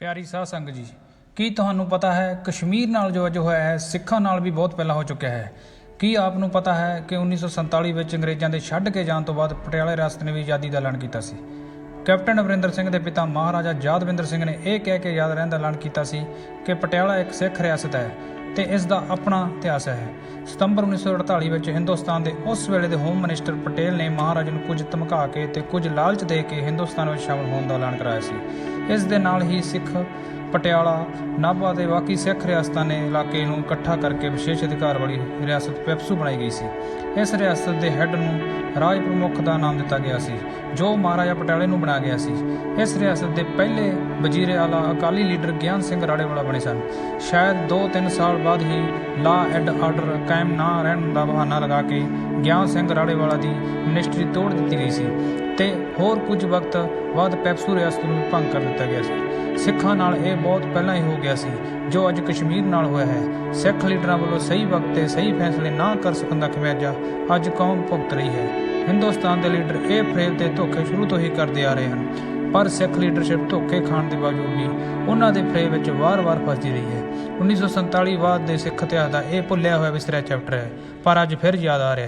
ਪਿਆਰੀ ਸਾਧ ਸੰਗਤ ਜੀ, ਕੀ ਤੁਹਾਨੂੰ ਪਤਾ ਹੈ ਕਸ਼ਮੀਰ ਨਾਲ ਜੋ ਅੱਜ ਹੋਇਆ ਹੈ, ਸਿੱਖਾਂ ਨਾਲ ਵੀ ਬਹੁਤ ਪਹਿਲਾਂ ਹੋ ਚੁੱਕਿਆ ਹੈ? ਕੀ ਆਪ ਨੂੰ ਪਤਾ ਹੈ ਕਿ 1947 ਵਿੱਚ ਅੰਗਰੇਜ਼ਾਂ ਦੇ ਛੱਡ ਕੇ ਜਾਣ ਤੋਂ ਬਾਅਦ ਪਟਿਆਲਾ ਰਿਆਸਤ ਨੇ ਵੀ ਆਜ਼ਾਦੀ ਦਾ ਐਲਾਨ ਕੀਤਾ ਸੀ? ਕੈਪਟਨ ਅਮਰਿੰਦਰ ਸਿੰਘ ਦੇ ਪਿਤਾ ਮਹਾਰਾਜਾ ਯਾਦਵਿੰਦਰ ਸਿੰਘ ਨੇ ਇਹ ਕਹਿ ਕੇ ਯਾਦ ਰਹਿਣ ਦਾ ਐਲਾਨ ਕੀਤਾ ਸੀ ਕਿ ਪਟਿਆਲਾ ਇੱਕ ਸਿੱਖ ਰਿਆਸਤ ਹੈ। ਤੇ ਇਸ ਦਾ ਆਪਣਾ ਇਤਿਹਾਸ ਹੈ। ਸਤੰਬਰ 1948 ਵਿੱਚ ਹਿੰਦੁਸਤਾਨ ਦੇ ਉਸ ਵੇਲੇ ਦੇ ਹੋਮ ਮਿਨਿਸਟਰ ਪਟੇਲ ਨੇ ਮਹਾਰਾਜ ਨੂੰ ਕੁਝ ਧਮਕਾ ਕੇ ਤੇ ਕੁਝ ਲਾਲਚ ਦੇ ਕੇ ਹਿੰਦੁਸਤਾਨ ਵਿੱਚ ਸ਼ਾਮਲ ਹੋਣ ਦਾ ਐਲਾਨ ਕਰਾਇਆ ਸੀ। ਇਸ ਦੇ ਨਾਲ ਹੀ ਸਿੱਖ ਪਟਿਆਲਾ, ਨਾਭਾ ਤੇ ਬਾਕੀ ਸਿੱਖ ਰਿਆਸਤਾਂ ਨੇ ਇਲਾਕੇ ਨੂੰ ਇਕੱਠਾ ਕਰਕੇ ਵਿਸ਼ੇਸ਼ ਅਧਿਕਾਰ ਵਾਲੀ ਰਿਆਸਤ ਪੈਪਸੂ ਬਣਾਈ ਗਈ ਸੀ। ਇਸ ਰਿਆਸਤ ਦੇ ਹੈੱਡ ਨੂੰ ਰਾਜ ਪ੍ਰਮੁੱਖ ਦਾ ਨਾਮ ਦਿੱਤਾ ਗਿਆ ਸੀ, ਜੋ ਮਹਾਰਾਜਾ ਪਟਿਆਲੇ ਨੂੰ ਬਣਾ ਗਿਆ ਸੀ। ਇਸ ਰਿਆਸਤ ਦੇ ਪਹਿਲੇ ਵਜ਼ੀਰ ਆਲਾ ਅਕਾਲੀ ਲੀਡਰ ਗਿਆਨ ਸਿੰਘ ਰਾੜੇਵਾਲਾ ਬਣੇ ਸਨ। ਸ਼ਾਇਦ 2-3 ਸਾਲ ਬਾਅਦ ਹੀ ਲਾ ਐਂਡ ਆਰਡਰ ਕਾਇਮ ਨਾ ਰਹਿਣ ਦਾ ਬਹਾਨਾ ਲਗਾ ਕੇ ਗਿਆਨ ਸਿੰਘ ਰਾੜੇਵਾਲਾ ਦੀ ਮਿਨਿਸਟਰੀ ਤੋੜ ਦਿੱਤੀ ਗਈ ਸੀ। ਤੇ ਹੋਰ ਕੁਝ ਵਕਤ ਬਾਅਦ ਪੈਪਸੂ ਰਿਆਸਤ ਨੂੰ ਵੀ ਭੰਗ ਕਰ ਦਿੱਤਾ ਗਿਆ ਸੀ। ਸਿੱਖਾਂ ਨਾਲ ਇਹ ਬਹੁਤ ਪਹਿਲਾਂ ਹੀ ਹੋ ਗਿਆ ਸੀ, ਜੋ ਅੱਜ ਕਸ਼ਮੀਰ ਨਾਲ ਹੋਇਆ ਹੈ। ਸਿੱਖ ਲੀਡਰਾਂ ਵੱਲੋਂ ਸਹੀ ਵਕਤ ਤੇ ਸਹੀ ਫੈਸਲੇ ਨਾ ਕਰ ਸਕਣ ਦਾ ਖਮਿਆਜਾ ਅੱਜ ਕੌਮ ਭੁਗਤ ਰਹੀ ਹੈ। ਹਿੰਦੁਸਤਾਨ ਦੇ ਲੀਡਰ ਇਹ ਫਰੇਬ ਤੇ ਧੋਖੇ ਸ਼ੁਰੂ ਤੋਂ ਹੀ ਕਰਦੇ ਆ ਰਹੇ ਹਨ, ਪਰ ਸਿੱਖ ਲੀਡਰਸ਼ਿਪ ਧੋਖੇ ਖਾਣ ਦੇ ਬਾਵਜੂਦ ਵੀ ਉਹਨਾਂ ਦੇ ਫਰੇਬ ਵਿੱਚ ਵਾਰ-ਵਾਰ ਫਸਦੀ ਰਹੀ ਹੈ। 1947 ਬਾਅਦ ਦੇ ਸਿੱਖ ਇਤਿਹਾਸ ਦਾ ਇਹ ਭੁੱਲਿਆ ਹੋਇਆ ਵਿਸਰਿਆ ਚੈਪਟਰ ਹੈ, ਪਰ ਅੱਜ ਫਿਰ ਯਾਦ ਆ ਰਿਹਾ